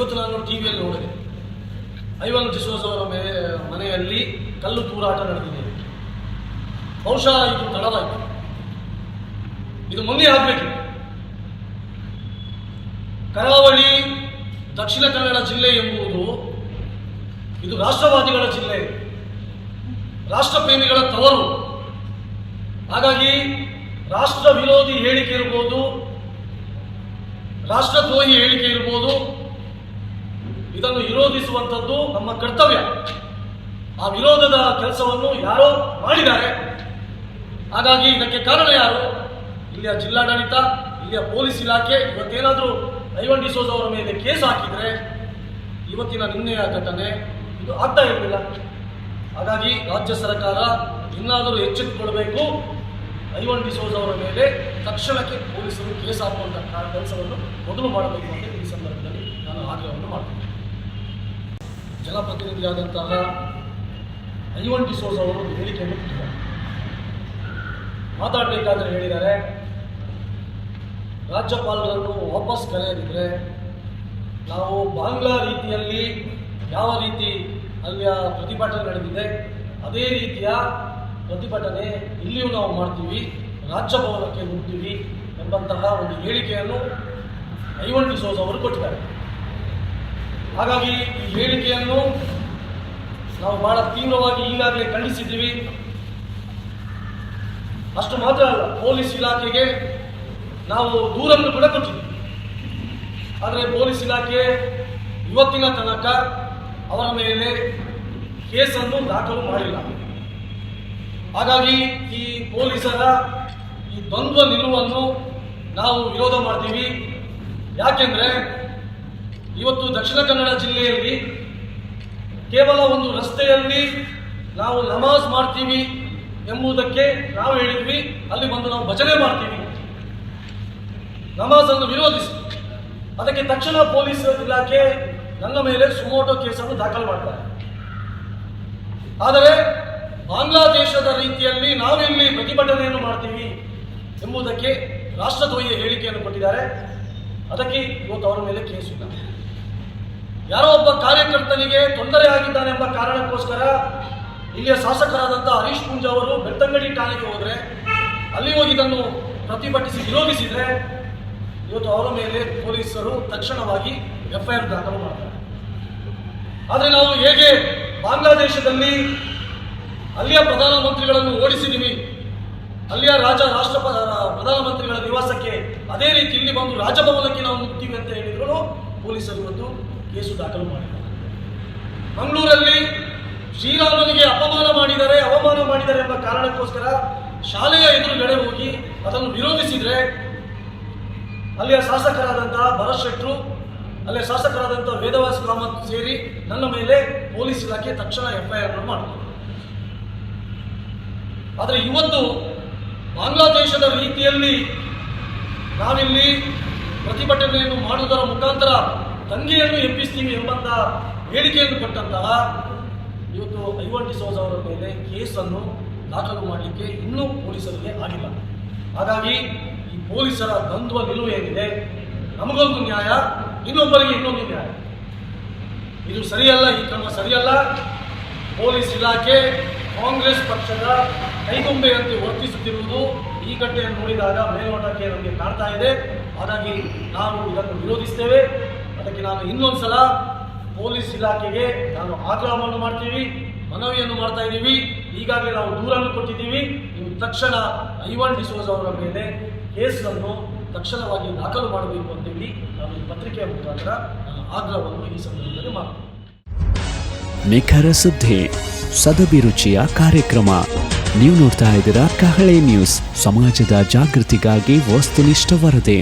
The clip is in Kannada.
ಇವತ್ತು ನಾನು ಟಿವಿಯಲ್ಲಿ ನೋಡಿದೆ. ಐವನ್ ಡಿಸೋಸ್ ಅವರ ಮನೆಯಲ್ಲಿ ಕಲ್ಲು ತೂರಾಟ ನಡೆದಿದೆ. ಬಹುಶಃ ಇದು ತಡವಾಯಿತು ಇದು ಮೊನ್ನೆ ಆಗಬೇಕು. ಕರಾವಳಿ, ದಕ್ಷಿಣ ಕನ್ನಡ ಜಿಲ್ಲೆ ಎಂಬುದು ಇದು ರಾಷ್ಟ್ರವಾದಿಗಳ ಜಿಲ್ಲೆ. ರಾಷ್ಟ್ರಪ್ರೇಮಿಗಳ ತವರು. ಹಾಗಾಗಿ ರಾಷ್ಟ್ರ ವಿರೋಧಿ ಹೇಳಿಕೆ ಇರ್ಬೋದು, ರಾಷ್ಟ್ರದ್ರೋಹಿ ಹೇಳಿಕೆ ಇರ್ಬೋದು ಇದನ್ನು ವಿರೋಧಿಸುವಂಥದ್ದು ನಮ್ಮ ಕರ್ತವ್ಯ. ಆ ವಿರೋಧದ ಕೆಲಸವನ್ನು ಯಾರೋ ಮಾಡಿದ್ದಾರೆ. ಹಾಗಾಗಿ ಇದಕ್ಕೆ ಕಾರಣ ಯಾರು? ಇಲ್ಲಿಯ ಜಿಲ್ಲಾಡಳಿತ, ಇಲ್ಲಿಯ ಪೊಲೀಸ್ ಇಲಾಖೆ, ಇವತ್ತೇನಾದರೂ ಐವನ್ ಡಿಸೋಸ್ ಅವರ ಮೇಲೆ ಕೇಸ್ ಹಾಕಿದರೆ ಇವತ್ತಿನ ನಿನ್ನೆಯ ಘಟನೆ ಇದು ಆಗ್ತಾ ಇರಲಿಲ್ಲ. ಹಾಗಾಗಿ ರಾಜ್ಯ ಸರ್ಕಾರ ಇನ್ನಾದರೂ ಎಚ್ಚೆತ್ತುಕೊಳ್ಬೇಕು. ಐವನ್ ಡಿಸೋಸ್ ಅವರ ಮೇಲೆ ತಕ್ಷಣಕ್ಕೆ ಪೊಲೀಸರು ಕೇಸ್ ಹಾಕುವಂತಹ ಕೆಲಸವನ್ನು ಮೊದಲು ಮಾಡಬೇಕು ಅಂತ ಈ ಸಂದರ್ಭದಲ್ಲಿ ನಾನು ಆಗ್ರಹವನ್ನು ಮಾಡ್ತೀನಿ. ಜನಪ್ರತಿನಿಧಿಯಾದಂತಹ ಐವನ್ ಡಿಸೋಸ್ ಅವರು ಒಂದು ಹೇಳಿಕೆಯನ್ನು ಕೊಟ್ಟಿದ್ದಾರೆ. ಮಾತಾಡಬೇಕಾದ್ರೆ ಹೇಳಿದ್ದಾರೆ, ರಾಜ್ಯಪಾಲರನ್ನು ವಾಪಸ್ ಕರೆಯದಿದ್ರೆ ನಾವು ಬಾಂಗ್ಲಾ ರೀತಿಯಲ್ಲಿ ಯಾವ ರೀತಿ ಅಲ್ಲಿಯ ಪ್ರತಿಭಟನೆ ನಡೆದಿದೆ, ಅದೇ ರೀತಿಯ ಪ್ರತಿಭಟನೆ ಇಲ್ಲಿಯೂ ನಾವು ಮಾಡ್ತೀವಿ ರಾಜ್ಯಭವನಕ್ಕೆ ಹೋಗ್ತೀವಿ ಎಂಬಂತಹ ಒಂದು ಹೇಳಿಕೆಯನ್ನು ಐವನ್ ಡಿಸೋಸ್ ಅವರು ಕೊಟ್ಟಿದ್ದಾರೆ. ಹಾಗಾಗಿ ಈ ಹೇಳಿಕೆಯನ್ನು ನಾವು ಬಹಳ ತೀವ್ರವಾಗಿ ಈಗಾಗಲೇ ಖಂಡಿಸಿದ್ದೀವಿ. ಅಷ್ಟು ಮಾತ್ರ ಅಲ್ಲ, ಪೊಲೀಸ್ ಇಲಾಖೆಗೆ ನಾವು ದೂರನ್ನು ಕೂಡ ಕೊಟ್ಟಿದ್ದೀವಿ. ಆದರೆ ಪೊಲೀಸ್ ಇಲಾಖೆ ಇವತ್ತಿನ ತನಕ ಅವರ ಮೇಲೆ ಕೇಸನ್ನು ದಾಖಲು ಮಾಡಿಲ್ಲ. ಹಾಗಾಗಿ ಈ ಪೊಲೀಸರ ಈ ದ್ವಂದ್ವ ನಿಲುವನ್ನು ನಾವು ವಿರೋಧ ಮಾಡ್ತೀವಿ. ಯಾಕೆಂದ್ರೆ ಇವತ್ತು ದಕ್ಷಿಣ ಕನ್ನಡ ಜಿಲ್ಲೆಯಲ್ಲಿ ಕೇವಲ ಒಂದು ರಸ್ತೆಯಲ್ಲಿ ನಾವು ನಮಾಜ್ ಮಾಡ್ತೀವಿ ಎಂಬುದಕ್ಕೆ ನಾವು ಹೇಳಿದ್ವಿ. ಅಲ್ಲಿ ಬಂದು ನಾವು ಭಜನೆ ಮಾಡ್ತೀವಿ. ನಮಾಜನ್ನು ವಿರೋಧಿಸಿ. ಅದಕ್ಕೆ ತಕ್ಷಣ ಪೊಲೀಸ್ ಇಲಾಖೆ ನನ್ನ ಮೇಲೆ ಸುಮೋಟೋ ಕೇಸನ್ನು ದಾಖಲು ಮಾಡ್ತಾರೆ. ಆದರೆ ಬಾಂಗ್ಲಾದೇಶದ ರೀತಿಯಲ್ಲಿ ನಾವಿಲ್ಲಿ ಪ್ರತಿಭಟನೆಯನ್ನು ಮಾಡ್ತೀವಿ ಎಂಬುದಕ್ಕೆ ರಾಷ್ಟ್ರದ್ರೋಹಿಯ ಹೇಳಿಕೆಯನ್ನು ಕೊಟ್ಟಿದ್ದಾರೆ. ಅದಕ್ಕೆ ಇವತ್ತು ಅವರ ಮೇಲೆ ಕೇಸಿಲ್ಲ ಯಾರೋ ಒಬ್ಬ ಕಾರ್ಯಕರ್ತನಿಗೆ ತೊಂದರೆ ಆಗಿದ್ದಾನೆ ಎಂಬ ಕಾರಣಕ್ಕೋಸ್ಕರ ಇಲ್ಲಿಯ ಶಾಸಕರಾದಂಥ ಹರೀಶ್ ಪೂಂಜಾ ಅವರು ಬೆಳ್ತಂಗಡಿ ಠಾಣೆಗೆ ಹೋದರೆ, ಅಲ್ಲಿ ಹೋಗಿ ಇದನ್ನು ಪ್ರತಿಭಟಿಸಿ ವಿರೋಧಿಸಿದರೆ, ಇವತ್ತು ಅವರ ಮೇಲೆ ಪೊಲೀಸರು ತಕ್ಷಣವಾಗಿ ಎಫ್ಐಆರ್ ದಾಖಲು ಮಾಡ್ತಾರೆ. ಆದರೆ ನಾವು ಹೇಗೆ ಬಾಂಗ್ಲಾದೇಶದಲ್ಲಿ ಅಲ್ಲಿಯ ಪ್ರಧಾನಮಂತ್ರಿಗಳನ್ನು ಓಡಿಸಿದ್ದೀವಿ ಅಲ್ಲಿಯ ರಾಜ ರಾಷ್ಟ್ರ ಪ್ರಧಾನಮಂತ್ರಿಗಳ ನಿವಾಸಕ್ಕೆ ಅದೇ ರೀತಿ ಇಲ್ಲಿ ಬಂದು ರಾಜಭವನಕ್ಕೆ ನಾವು ನುಗ್ತೀವಿ ಅಂತ ಹೇಳಿದ್ರು ಪೊಲೀಸರು ಇವತ್ತು. ಕೇಸು ದಾಖಲು ಮಾಡಿದ್ದಾರೆ. ಮಂಗಳೂರಲ್ಲಿ ಶ್ರೀರಾಮನಿಗೆ ಅಪಮಾನ ಮಾಡಿದರೆ, ಅವಮಾನ ಮಾಡಿದರೆ ಎಂಬ ಕಾರಣಕ್ಕೋಸ್ಕರ ಶಾಲೆಯ ಎದುರುಗಡೆ ಹೋಗಿ ಅದನ್ನು ವಿರೋಧಿಸಿದರೆ ಅಲ್ಲಿಯ ಶಾಸಕರಾದಂತಹ ಭರತ್ ಶೆಟ್ರು, ಅಲ್ಲಿಯ ಶಾಸಕರಾದಂತಹ ವೇದವಾಸ ಕಾಮತ್ ಸೇರಿ ನನ್ನ ಮೇಲೆ ಪೊಲೀಸ್ ಇಲಾಖೆ ತಕ್ಷಣ ಎಫ್ಐಆರ್ ಮಾಡಿದರು ಆದರೆ ಇವತ್ತು ಬಾಂಗ್ಲಾದೇಶದ ರೀತಿಯಲ್ಲಿ ನಾವಿಲ್ಲಿ ಪ್ರತಿಭಟನೆಯನ್ನು ಮಾಡುವುದರ ಮುಖಾಂತರ ದಂಗೆಯನ್ನು ಎಬ್ಬಿಸ್ತೀವಿ ಎಂಬಂತಹ ಹೇಳಿಕೆಯನ್ನು ಕೊಟ್ಟಂತಹ ಇವತ್ತು ಐವನ್ ಡಿಸೋಸ್ ಅವರ ಮೇಲೆ ಕೇಸನ್ನು ದಾಖಲು ಮಾಡಲಿಕ್ಕೆ ಇನ್ನೂ ಪೊಲೀಸರಿಗೆ ಆಗಿಲ್ಲ. ಹಾಗಾಗಿ ಈ ಪೊಲೀಸರ ದ್ವಂದ್ವ ನಿಲುವು ಏನಿದೆ? ನಮಗೊಂದು ನ್ಯಾಯ, ಇನ್ನೊಬ್ಬರಿಗೆ ಇನ್ನೊಂದು ನ್ಯಾಯ. ಇದು ಸರಿಯಲ್ಲ, ಈ ಕ್ರಮ ಸರಿಯಲ್ಲ? ಪೊಲೀಸ್ ಇಲಾಖೆ, ಕಾಂಗ್ರೆಸ್ ಪಕ್ಷದ ಕೈಗೊಂಬೆಯಂತೆ ವರ್ತಿಸುತ್ತಿರುವುದು ಈ ಕಟ್ಟೆಯನ್ನು ನೋಡಿದಾಗ ಮೇಲ್ನೋಟಕ್ಕೆ ನಮಗೆ ಕಾಣ್ತಾ ಇದೆ. ಹಾಗಾಗಿ ನಾವು ಇದನ್ನು ವಿರೋಧಿಸ್ತೇವೆ. ಅದಕ್ಕೆ ನಾನು ಇನ್ನೊಂದು ಸಲ ಪೊಲೀಸ್ ಇಲಾಖೆಗೆ ನಾನು ಆಗ್ರಹವನ್ನು ಮಾಡ್ತೀವಿ, ಮನವಿಯನ್ನು ಮಾಡ್ತಾ ಇದ್ದೀವಿ. ಈಗಾಗಲೇ ನಾವು ದೂರನ್ನು ಕೊಟ್ಟಿದ್ದೀವಿ. ನೀವು ತಕ್ಷಣ ಐವನ್ ಡಿಸೋಸ್ ಅವರ ಮೇಲೆ ಕೇಸನ್ನು ತಕ್ಷಣವಾಗಿ ದಾಖಲು ಮಾಡಬೇಕು ಅಂತೇಳಿ ನಾನು ಈ ಪತ್ರಿಕೆಯ ಮುಖಾಂತರ ನಾನು ಆಗ್ರಹವನ್ನು ಈ ಸಂದರ್ಭದಲ್ಲಿ ಮಾಡ್ತೀನಿ. ನಿಖರ ಸುದ್ದಿ ಸದಭಿರುಚಿಯ ಕಾರ್ಯಕ್ರಮ. ನೀವು ನೋಡ್ತಾ ಇದ್ದೀರಾ ಕಹಳೆ ನ್ಯೂಸ್. ಸಮಾಜದ ಜಾಗೃತಿಗಾಗಿ ವಸ್ತುನಿಷ್ಠ ವರದಿ.